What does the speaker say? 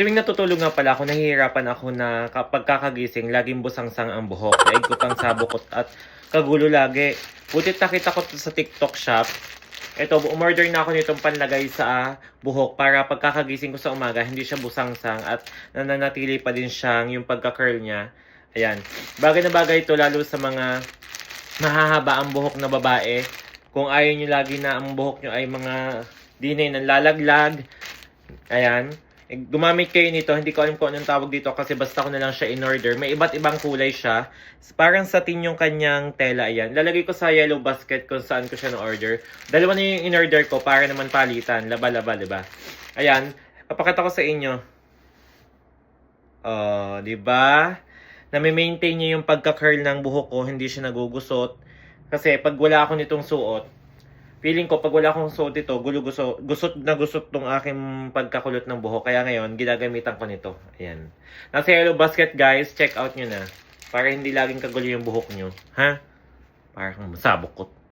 Tuwing natutulog nga pala ako, nahihirapan ako na kapag kakagising, laging busangsang ang buhok. Daig ko pang sabukot at kagulo lagi. Butit nakita ko sa TikTok shop. Ito, umorder na ako nitong panlagay sa buhok para pagkakagising ko sa umaga, hindi siya busangsang at nananatili pa din siyang yung pagka-curl niya. Ayan. Bagay na bagay ito lalo sa mga mahahaba ang buhok na babae. Kung ayaw nyo lagi na ang buhok nyo ay mga di na yun, nanlalaglag. Ayan. Eh, Gumamit kayo nito. Hindi ko alam kung anong tawag dito kasi basta ko na lang siya in-order. May iba't ibang kulay siya. Parang satin yung kanyang tela. Ayan. Lalagay ko sa yellow basket kung saan ko siya na-order. Dalawa na yung in-order ko para naman palitan. Laba-laba, diba? Ayan. Papakita ko sa inyo. Oh, di ba? Na-maintain niya yung pagka-curl ng buhok ko, hindi siya nagugusot. Kasi pag wala ako nitong suot, feeling ko pag wala akong suot ito, gulo gusto, gusot na gusot tong aking pagkakulot ng buhok. Kaya ngayon, ginagamitan ko nito. Ayan. Nasa yellow basket guys, check out nyo na. Para hindi laging kagulo yung buhok nyo. Ha? Para kang masabukot.